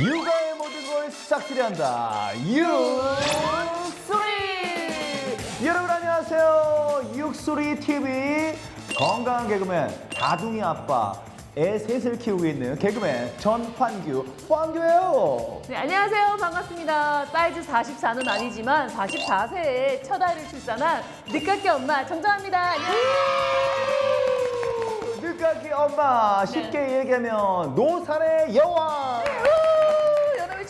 육아의 모든 걸 싹쓸이 한다. 육소리. 여러분 안녕하세요. 육소리 TV 건강한 개그맨 다둥이 아빠 애 셋을 키우고 있는 개그맨 전환규 환규예요. 네, 안녕하세요. 반갑습니다. 사이즈 44는 아니지만 44세에 첫 아이를 출산한 늦깎이 엄마 정정합니다. 안녕하세요. 늦깎이 엄마 쉽게 얘기하면 노산의 여왕.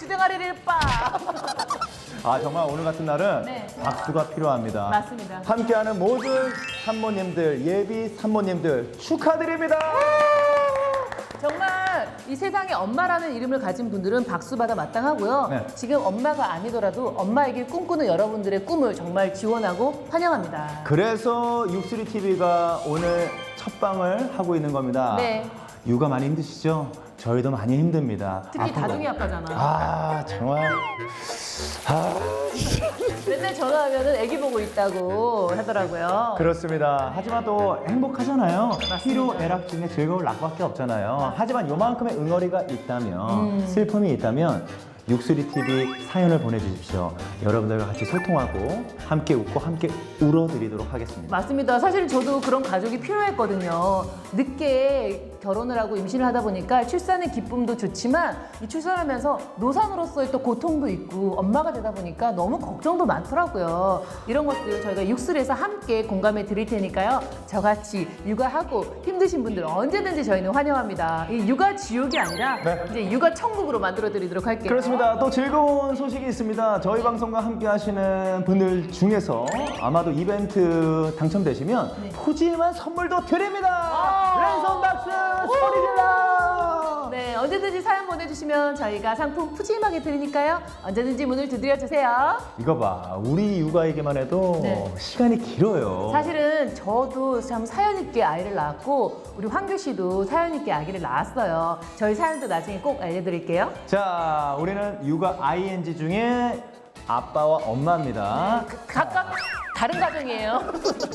주댕아리를 빠. 아 정말 오늘 같은 날은 네. 박수가 필요합니다. 맞습니다. 함께하는 모든 산모님들 예비 산모님들 축하드립니다. 정말 이 세상에 엄마라는 이름을 가진 분들은 박수 받아 마땅하고요. 네. 지금 엄마가 아니더라도 엄마이길 꿈꾸는 여러분들의 꿈을 정말 지원하고 환영합니다. 그래서 육수리 TV가 오늘 첫 방을 하고 있는 겁니다. 네. 육아 많이 힘드시죠? 저희도 많이 힘듭니다. 특히 앞으로. 다둥이 아빠잖아. 아 정말 맨날 전화하면은 아기 보고 있다고 하더라고요. 그렇습니다. 하지만 또 행복하잖아요. 희로 애락 중에 즐거울 낙밖에 없잖아요. 하지만 요만큼의 응어리가 있다면 음. 슬픔이 있다면 육수리 TV 사연을 보내주십시오. 여러분들과 같이 소통하고 함께 웃고 함께 울어드리도록 하겠습니다. 맞습니다. 사실 저도 그런 가족이 필요했거든요. 늦게 결혼을 하고 임신을 하다 보니까 출산의 기쁨도 좋지만 이 출산하면서 노산으로서의 또 고통도 있고 엄마가 되다 보니까 너무 걱정도 많더라고요. 이런 것들 저희가 육술에서 함께 공감해 드릴 테니까요. 저같이 육아하고 힘드신 분들 언제든지 저희는 환영합니다. 이 육아 지옥이 아니라 네. 이제 육아 천국으로 만들어 드리도록 할게요. 그렇습니다. 또 즐거운 소식이 있습니다. 저희 방송과 함께 하시는 분들 중에서 아마도 이벤트 당첨되시면 네. 푸짐한 선물도 드립니다. 아. 랜선 박스 소리 질러! 네, 언제든지 사연 보내주시면 저희가 상품 푸짐하게 드리니까요. 언제든지 문을 두드려 주세요. 이거 봐. 우리 육아에게만 해도 네. 시간이 길어요. 사실은 저도 참 사연 있게 아이를 낳았고 우리 황규 씨도 사연 있게 아기를 낳았어요. 저희 사연도 나중에 꼭 알려드릴게요. 자, 우리는 육아 ING 중에 아빠와 엄마입니다. 그- 각각 다른 가정이에요.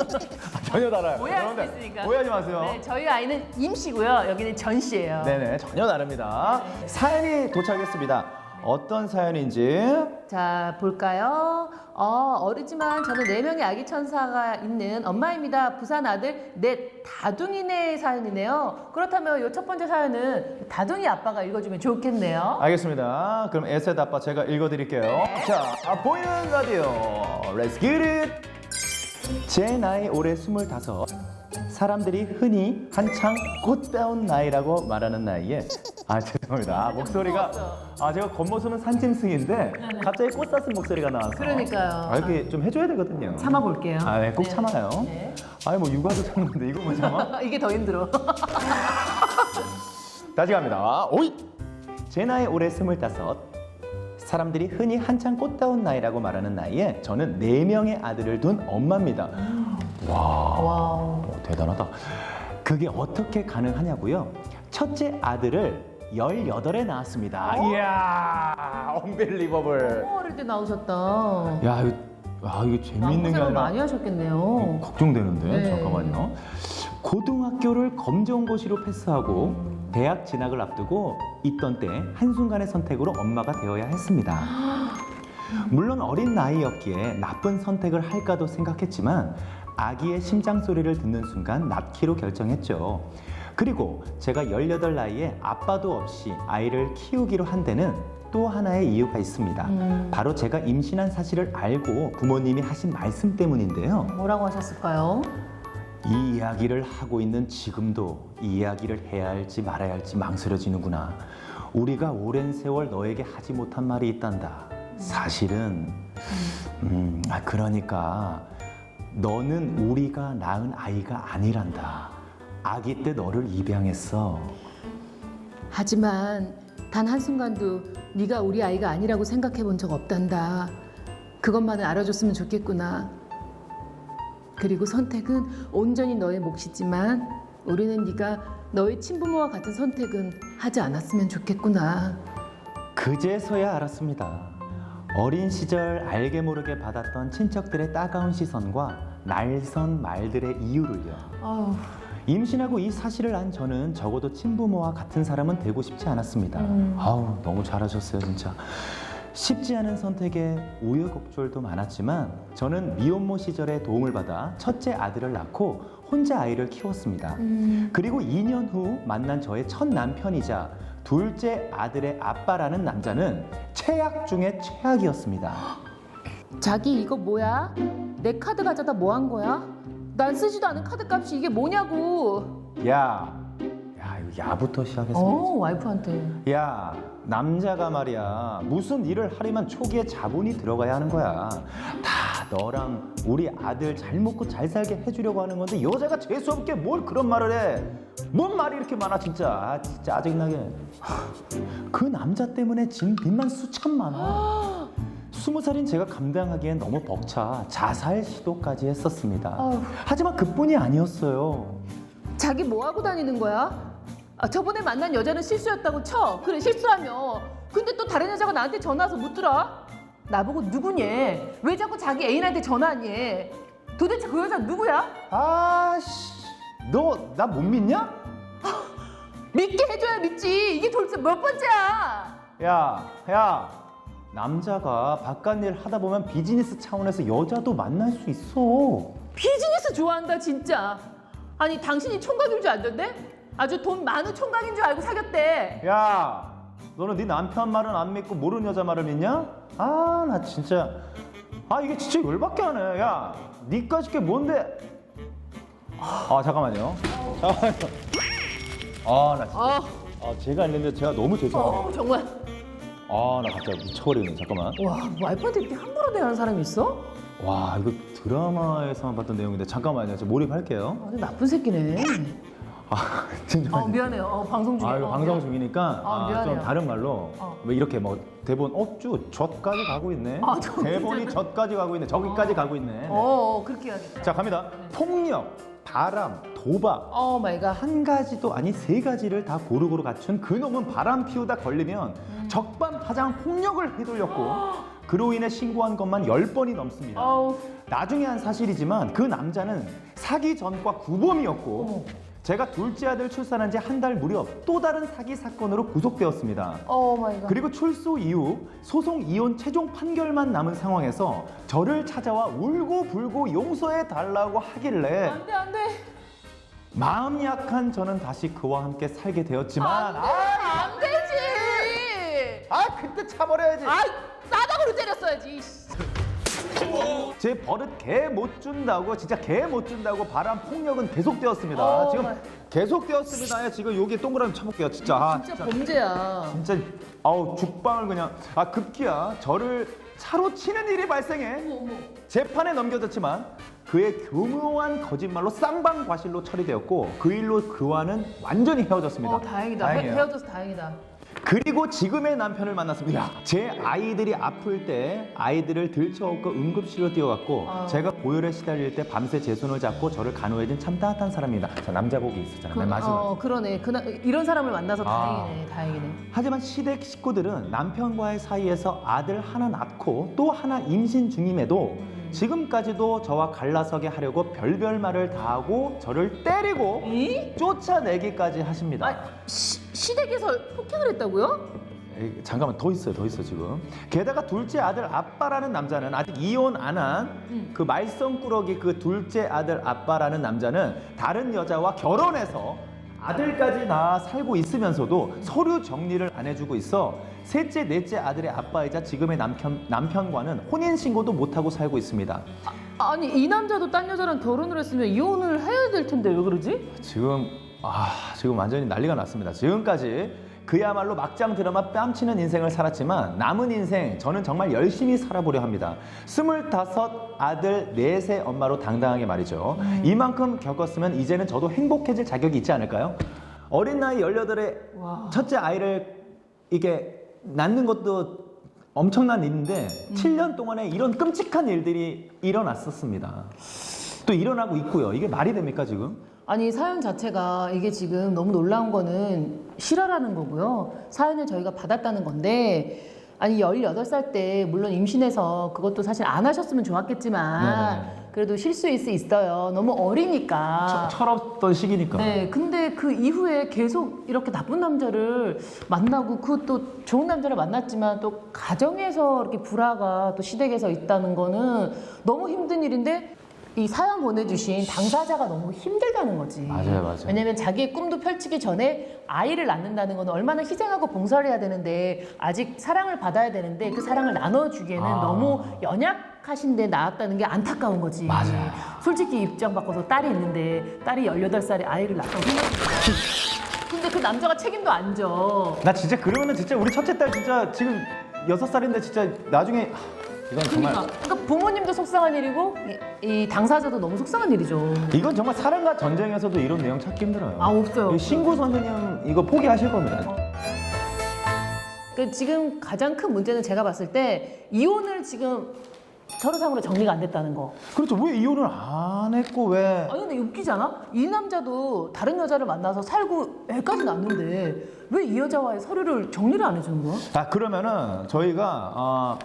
전혀 달라요. 오해할 수 여러분들, 있으니까. 오해하지 마세요. 네, 저희 아이는 임씨고요. 여기는 전 씨예요. 네네, 전혀 다릅니다. 사연이 도착했습니다. 어떤 사연인지 자 볼까요? 어, 어리지만 저는 네 명의 아기 천사가 있는 엄마입니다. 부산 아들 넷 다둥이네 사연이네요. 그렇다면 이 첫 번째 사연은 다둥이 아빠가 읽어주면 좋겠네요. 알겠습니다. 그럼 에셋 아빠 제가 읽어드릴게요. 자, 아, 보이는 라디오. Let's get it! 제 나이 올해 스물다섯. 사람들이 흔히 한창 꽃다운 나이라고 말하는 나이에 아 죄송합니다 아, 목소리가 아 제가 겉모습은 산짐승인데 갑자기 꽃 샀은 목소리가 나와서 그러니까요. 아 이렇게 좀 해줘야 되거든요 참아볼게요. 아, 네, 꼭 네. 참아요 네. 아니 뭐 육아도 참는데 이거 뭐 참아? 이게 더 힘들어. 다시 갑니다. 오이! 제 나이 올해 스물다섯. 사람들이 흔히 한창 꽃다운 나이라고 말하는 나이에 저는 네 명의 아들을 둔 엄마입니다. 와, 와우. 어, 대단하다. 그게 어떻게 가능하냐고요? 첫째 아들을 18에 낳았습니다. 이야, 언빌리버블. 너무 어릴 때 나오셨다. 야, 이거, 아, 이거 재밌는 게 고생을 아니라 많이 하셨겠네요. 걱정되는데 네. 잠깐만요. 고등학교를 검정고시로 패스하고 대학 진학을 앞두고 있던 때 한순간의 선택으로 엄마가 되어야 했습니다. 물론 어린 나이였기에 나쁜 선택을 할까도 생각했지만 아기의 심장 소리를 듣는 순간 낳기로 결정했죠. 그리고 제가 18 나이에 아빠도 없이 아이를 키우기로 한 데는 또 하나의 이유가 있습니다. 음. 바로 제가 임신한 사실을 알고 부모님이 하신 말씀 때문인데요. 뭐라고 하셨을까요? 이 이야기를 하고 있는 지금도 이 이야기를 해야 할지 말아야 할지 망설여지는구나. 우리가 오랜 세월 너에게 하지 못한 말이 있단다. 사실은, 음, 아, 그러니까 너는 우리가 낳은 아이가 아니란다. 아기 때 너를 입양했어. 하지만 단 한순간도 네가 우리 아이가 아니라고 생각해 본 적 없단다. 그것만은 알아줬으면 좋겠구나. 그리고 선택은 온전히 너의 몫이지만 우리는 네가 너의 친부모와 같은 선택은 하지 않았으면 좋겠구나. 그제서야 알았습니다. 어린 시절 알게 모르게 받았던 친척들의 따가운 시선과 날선 말들의 이유를요. 아우, 임신하고 이 사실을 안 저는 적어도 친부모와 같은 사람은 되고 싶지 않았습니다. 음. 아우 너무 잘하셨어요 진짜. 쉽지 않은 선택에 우여곡절도 많았지만 저는 미혼모 시절에 도움을 받아 첫째 아들을 낳고 혼자 아이를 키웠습니다. 음. 그리고 2년 후 만난 저의 첫 남편이자 둘째 아들의 아빠라는 남자는 최악 중에 최악이었습니다. 자기 이거 뭐야? 내 카드 가져다 뭐 한 거야? 난 쓰지도 않은 카드 값이 이게 뭐냐고. 야, 야 이거 야부터 시작했습니다. 어 와이프한테. 야 남자가 말이야 무슨 일을 하려면 초기에 자본이 들어가야 하는 거야. 다 너랑 우리 아들 잘 먹고 잘 살게 해주려고 하는 건데 여자가 재수없게 뭘 그런 말을 해 뭔 말이 이렇게 많아 진짜? 아, 진짜 짜증나게. 그 남자 때문에 진 빚만 수천만 원. 스무 살인 제가 감당하기엔 너무 벅차 자살 시도까지 했었습니다. 아휴. 하지만 그뿐이 아니었어요. 자기 뭐 하고 다니는 거야? 아, 저번에 만난 여자는 실수였다고 쳐. 그래 실수하며. 근데 또 다른 여자가 나한테 전화 와서 묻더라. 나보고 누구니? 왜 자꾸 자기 애인한테 전화하니? 도대체 그 여자 누구야? 아씨 너 나 못 믿냐? 믿게 해줘야 믿지. 이게 도대체 몇 번째야? 야, 야, 남자가 바깥 일 하다 보면 비즈니스 차원에서 여자도 만날 수 있어. 비즈니스 좋아한다 진짜. 아니 당신이 총각인 줄 알던데? 아주 돈 많은 총각인 줄 알고 사귀었대. 야, 너는 네 남편 말은 안 믿고 모르는 여자 말을 믿냐? 아, 나 진짜, 아 이게 진짜 열받게 하네. 야, 니까지 게 뭔데? 아, 잠깐만요. 잠깐만요. 아, 나 진짜, 아, 아, 제가 했는데 제가 너무 죄송해요. 어 정말. 아, 나 갑자기 미쳐버리네. 잠깐만. 와 와이프한테 이렇게 함부로 대하는 사람이 있어? 와, 이거 드라마에서만 봤던 내용인데 잠깐만요. 제가 몰입할게요. 아주 나쁜 새끼네. 아, 진짜. 어 미안해요. 어, 방송 중에. 아 이거 어, 방송 미안. 중이니까 아, 아, 좀 미안해요. 다른 말로 어. 왜 이렇게 뭐 대본 어쭈 젖까지 가고 있네 아, 저 대본이 진짜. 젖까지 가고 있네 저기까지 어. 가고 있네 어, 어 그렇게 해야겠다. 자 갑니다 폭력 바람 도박 오 마이 갓. 한 가지도 아니 세 가지를 다 고루고루 갖춘 그놈은 바람 피우다 걸리면 음. 적반하장 폭력을 휘둘렸고 그로 인해 신고한 것만 열번이 넘습니다 어우. 나중에 한 사실이지만 그 남자는 사기 전과 구범이었고 어머. 제가 둘째 아들 출산한 지 한 달 무렵 또 다른 사기 사건으로 구속되었습니다. 오 마이 갓. 그리고 출소 이후 소송 이혼 최종 판결만 남은 상황에서 저를 찾아와 울고 불고 용서해 달라고 하길래 안돼 안돼. 마음 약한 저는 다시 그와 함께 살게 되었지만 안돼 아, 안 되지. 아 그때 차버려야지. 아 싸닥으로 때렸어야지. 제 버릇 개 못 준다고 진짜 개 못 준다고 바람 폭력은 계속되었습니다. 어, 지금 말- 계속되었습니다. 지금 여기 동그라미 쳐볼게요. 진짜. 아, 진짜 범죄야. 진짜 아우 죽방을 그냥 아 급기야 저를 차로 치는 일이 발생해 어머 어머. 재판에 넘겨졌지만 그의 교묘한 거짓말로 쌍방 과실로 처리되었고 그 일로 그와는 완전히 헤어졌습니다. 어 다행이다. 헤. 헤어져서 다행이다. 그리고 지금의 남편을 만났습니다. 제 아이들이 아플 때 아이들을 들쳐업고 응급실로 뛰어갔고 아. 제가 고열에 시달릴 때 밤새 제 손을 잡고 저를 간호해준 참 따뜻한 사람입니다. 자 남자복이 있었잖아요. 맨 마지막. 어 그러네. 그나 이런 사람을 만나서 아. 다행이네. 다행이네. 하지만 시댁 식구들은 남편과의 사이에서 아들 하나 낳고 또 하나 임신 중임에도 지금까지도 저와 갈라서게 하려고 별별 말을 다 하고 저를 때리고 이? 쫓아내기까지 하십니다. 아 시, 시댁에서 폭행을 했다고요? 에이, 잠깐만 더 있어요, 더 있어 지금. 게다가 둘째 아들 아빠라는 남자는 아직 이혼 안 한그 음. 말썽꾸러기 그 둘째 아들 아빠라는 남자는 다른 여자와 결혼해서 아들까지 낳아 살고 있으면서도 서류 정리를 안 해주고 있어 셋째, 넷째 아들의 아빠이자 지금의 남편 남편과는 혼인 신고도 못 하고 살고 있습니다. 아니 이 남자도 딴 여자랑 결혼을 했으면 이혼을 해야 될 텐데 왜 그러지? 지금 아 지금 완전히 난리가 났습니다. 지금까지 그야말로 막장 드라마 뺨치는 인생을 살았지만 남은 인생 저는 정말 열심히 살아보려 합니다. 스물다섯 아들 넷의 엄마로 당당하게 말이죠. 이만큼 겪었으면 이제는 저도 행복해질 자격이 있지 않을까요? 어린 나이 18에 와. 첫째 아이를 이게 낳는 것도 엄청난 일인데 7년 동안에 이런 끔찍한 일들이 일어났었습니다. 또 일어나고 있고요. 이게 말이 됩니까 지금? 아니 사연 자체가 이게 지금 너무 놀라운 거는 실화라는 거고요. 사연을 저희가 받았다는 건데 아니 18살 때 물론 임신해서 그것도 사실 안 하셨으면 좋았겠지만 네네. 그래도 실수일 수 있어요. 너무 어리니까. 철, 철없던 시기니까. 네, 근데 그 이후에 계속 이렇게 나쁜 남자를 만나고 그 또 좋은 남자를 만났지만 또 가정에서 이렇게 불화가 또 시댁에서 있다는 거는 너무 힘든 일인데 이 사연 보내주신 당사자가 너무 힘들다는 거지. 맞아요, 맞아요. 왜냐면 자기의 꿈도 펼치기 전에 아이를 낳는다는 건 얼마나 희생하고 봉사를 해야 되는데 아직 사랑을 받아야 되는데 그 사랑을 나눠주기에는 아. 너무 연약하신데 낳았다는 게 안타까운 거지. 맞아요. 솔직히 입장 바꿔서 딸이 있는데 딸이 18살에 아이를 낳았다고 생각해봐. 근데 그 남자가 책임도 안 져. 나 진짜 그러면은 진짜 우리 첫째 딸 진짜 지금 여섯 살인데 진짜 나중에 하, 이건 정말 그러니까, 그러니까 부모님도 속상한 일이고 이, 이 당사자도 너무 속상한 일이죠. 이건 정말 사랑과 전쟁에서도 이런 내용 찾기 힘들어요. 아 없어요. 이 신구 선생님 이거 포기하실 겁니다. 그 지금 가장 큰 문제는 제가 봤을 때 이혼을 지금 서류상으로 정리가 안 됐다는 거. 그렇죠. 왜 이혼을 안 했고 왜? 아니 근데 웃기지 않아? 이 남자도 다른 여자를 만나서 살고 애까지 낳는데 왜 이 여자와의 서류를 정리를 안 해주는 거야? 자 그러면은 저희가 어,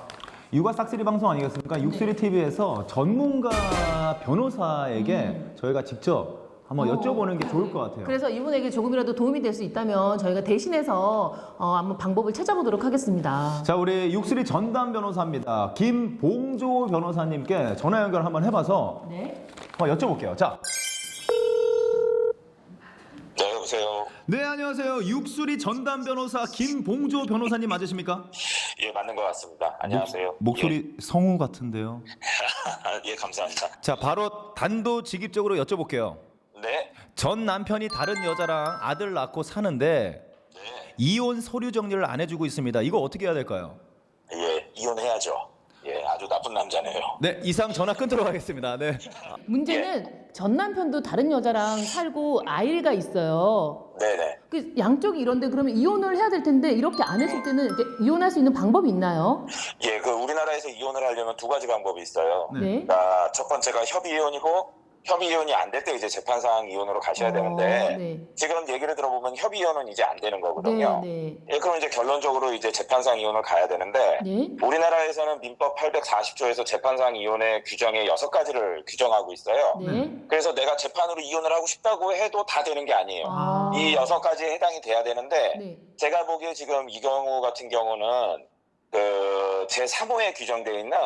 육아 싹쓸이 방송 아니겠습니까? 육쓰리 TV에서 전문가 변호사에게 저희가 직접 한번 음. 어. 여쭤보는 게 좋을 것 같아요. 그래서 이분에게 조금이라도 도움이 될 수 있다면 저희가 대신해서 어, 한번 방법을 찾아보도록 하겠습니다. 자 우리 육쓰리 전담 변호사입니다. 김봉조 변호사님께 전화 연결 한번 해봐서 네. 한번 여쭤볼게요. 자. 네, 여보세요. 네 안녕하세요. 육수리 전담 변호사 김봉조 변호사님 맞으십니까? 예, 맞는 것 같습니다. 안녕하세요. 목 소리 성우 같은데요. 예, 예, 감사합니다. 자 바로 단도직입적으로 여쭤볼게요. 네, 전 남편이 다른 여자랑 아들 낳고 사는데 네, 이혼 서류 정리를 안 해주고 있습니다. 이거 어떻게 해야 될까요? 예, 이혼해야죠. 나쁜 남자네요. 네 이상 전화 끊도록 하겠습니다. 네. 문제는 전 남편도 다른 여자랑 살고 아이가 있어요. 네, 네. 그 양쪽이 이런데 그러면 이혼을 해야 될 텐데 이렇게 안 해줄 때는 이렇게 이혼할 수 있는 방법이 있나요? 예, 그 우리나라에서 이혼을 하려면 두 가지 방법이 있어요. 네. 네. 그러니까 첫 번째가 협의 이혼이고 협의 이혼이 안 될 때 이제 재판상 이혼으로 가셔야 되는데 어, 네. 지금 얘기를 들어보면 협의 이혼은 이제 안 되는 거거든요. 네, 예, 그럼 이제 결론적으로 이제 재판상 이혼을 가야 되는데 네. 네. 우리나라에서는 민법 840조에서 재판상 이혼의 규정에 여섯 가지를 규정하고 있어요. 네. 그래서 내가 재판으로 이혼을 하고 싶다고 해도 다 되는 게 아니에요. 아. 이 여섯 가지에 해당이 돼야 되는데 네. 제가 보기에 지금 이 경우 같은 경우는 그 제3호에 규정되어 있는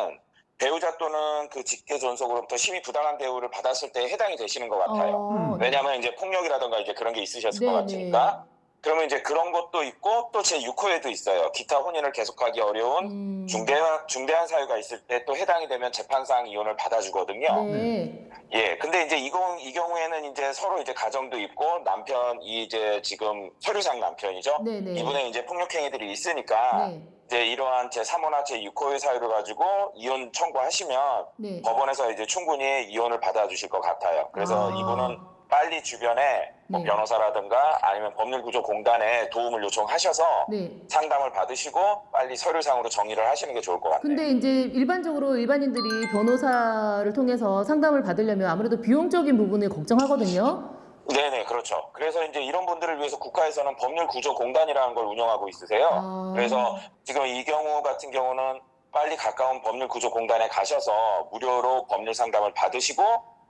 배우자 또는 그 직계 존속으로부터 심히 부당한 대우를 받았을 때 해당이 되시는 것 같아요. 어, 왜냐하면 이제 폭력이라든가 이제 그런 게 있으셨을 네, 것 네. 같으니까. 그러면 이제 그런 것도 있고 또 제 6호에도 있어요. 기타 혼인을 계속하기 어려운 음. 중대한 중대한 사유가 있을 때 또 해당이 되면 재판상 이혼을 받아주거든요. 네. 예, 근데 이제 이, 경우, 이 경우에는 이제 서로 이제 가정도 있고 남편이 이제 지금 서류상 남편이죠. 네, 네. 이분의 이제 폭력행위들이 있으니까 네. 이제 이러한 제 3호나 제 6호의 사유를 가지고 이혼 청구하시면 네. 법원에서 이제 충분히 이혼을 받아주실 것 같아요. 그래서 아. 이분은 빨리 주변에 뭐 네. 변호사라든가 아니면 법률구조공단에 도움을 요청하셔서 네. 상담을 받으시고 빨리 서류상으로 정리를 하시는 게 좋을 것 같네요. 근데 이제 일반적으로 일반인들이 변호사를 통해서 상담을 받으려면 아무래도 비용적인 부분을 걱정하거든요. 네네 그렇죠. 그래서 이제 이런 분들을 위해서 국가에서는 법률 구조 공단이라는 걸 운영하고 있으세요. 아. 그래서 지금 이 경우 같은 경우는 빨리 가까운 법률 구조 공단에 가셔서 무료로 법률 상담을 받으시고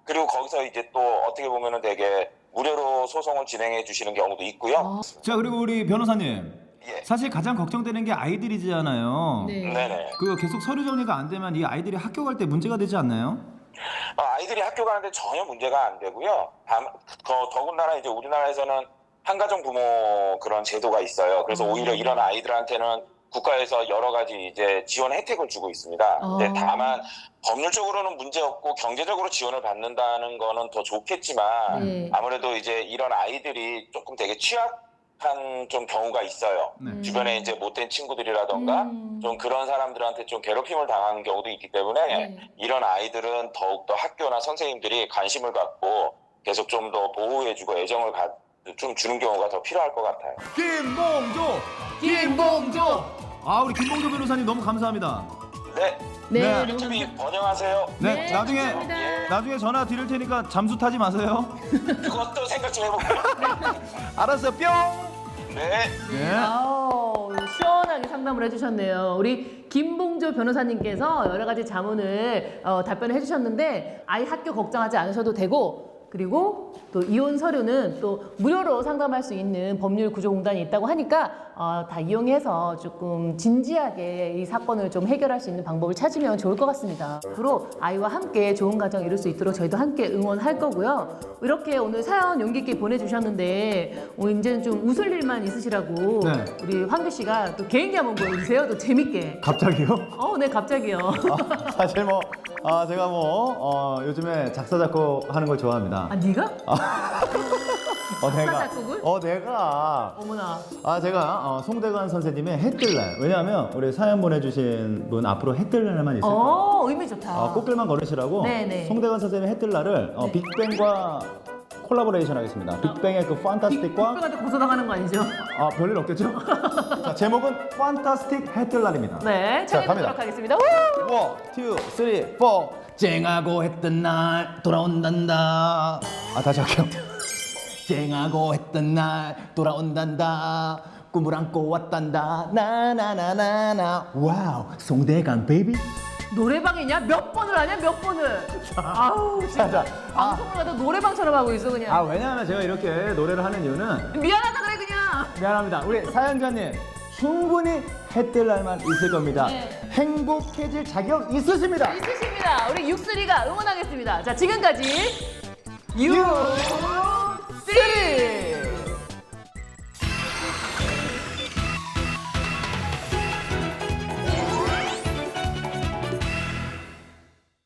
그리고 거기서 이제 또 어떻게 보면은 되게 무료로 소송을 진행해 주시는 경우도 있고요. 아, 자 그리고 우리 변호사님 예. 사실 가장 걱정되는 게 아이들이잖아요. 네. 네네. 그 계속 서류 정리가 안 되면 이 아이들이 학교 갈 때 문제가 되지 않나요? 어, 아이들이 학교 가는데 전혀 문제가 안 되고요. 더, 더군다나 이제 우리나라에서는 한가정 부모 그런 제도가 있어요. 그래서 음. 오히려 이런 아이들한테는 국가에서 여러 가지 이제 지원 혜택을 주고 있습니다. 근데 아. 다만 법률적으로는 문제 없고 경제적으로 지원을 받는다는 거는 더 좋겠지만 네. 아무래도 이제 이런 아이들이 조금 되게 취약 한 좀 경우가 있어요. 네. 주변에 이제 못된 친구들이라던가 음. 좀 그런 사람들한테 좀 괴롭힘을 당하는 경우도 있기 때문에 네. 이런 아이들은 더욱더 학교나 선생님들이 관심을 갖고 계속 좀 더 보호해주고 애정을 가, 좀 주는 경우가 더 필요할 것 같아요. 김봉조, 김봉조. 아 우리 김봉조 변호사님 너무 감사합니다. 네, 네. 네. 유튜브 번영하세요. 네, 네, 나중에 감사합니다. 나중에 전화 드릴 테니까 잠수 타지 마세요. 그것도 생각 좀 해볼게요. 알았어요, 뿅. 네. 네. 아우, 시원하게 상담을 해주셨네요. 우리 김봉조 변호사님께서 여러 가지 자문을 어, 답변을 해주셨는데 아이 학교 걱정하지 않으셔도 되고 그리고 또 이혼 서류는 또 무료로 상담할 수 있는 법률 구조공단이 있다고 하니까 어, 다 이용해서 조금 진지하게 이 사건을 좀 해결할 수 있는 방법을 찾으면 좋을 것 같습니다. 앞으로 아이와 함께 좋은 가정 이룰 수 있도록 저희도 함께 응원할 거고요. 이렇게 오늘 사연 용기 있게 보내주셨는데 어, 이제는 좀 웃을 일만 있으시라고 네. 우리 황규 씨가 또 개인기 한번 보여주세요. 또 재밌게. 갑자기요? 어, 네 갑자기요. 아, 사실 뭐 아, 제가 뭐 어, 요즘에 작사 작곡 하는 걸 좋아합니다. 아 네가? 어, 내가 작곡을? 어 내가 어머나. 아 제가 어, 송대관 선생님의 해뜰날 왜냐하면 우리 사연 보내주신 분 앞으로 해뜰날만 있을 거예요. 어 의미 좋다. 어, 꽃길만 걸으시라고 네네. 송대관 선생님의 해뜰날을 어, 네. 빅뱅과 콜라보레이션 하겠습니다. 빅뱅의 그 판타스틱과 빅뱅한테 고소당하는 거 아니죠? 아 별일 없겠죠? 자 제목은 판타스틱 해뜰날입니다. 네, 자, 갑니다. 보도록 하겠습니다. 우! 원, 투, 쓰리, 포. 쨍하고 했던 날 돌아온단다. 아 다시 할게요. 쨍하고 했던 날 돌아온단다. 꿈을 안고 왔단다. 나나나나나. 와우, 송대관 베이비. 노래방이냐? 몇 번을 하냐? 몇 번을? 아우, 진짜. 자, 자. 아. 방송을 가다 노래방처럼 하고 있어 그냥. 아 왜냐하면 제가 이렇게 노래를 하는 이유는 미안하다 그래 그냥. 미안합니다. 우리 사연자님 충분히 해뜰 날만 있을 겁니다. 네. 행복해질 자격 있으십니다. 있으십니다. 우리 육슬이가 응원하겠습니다. 자, 지금까지 유.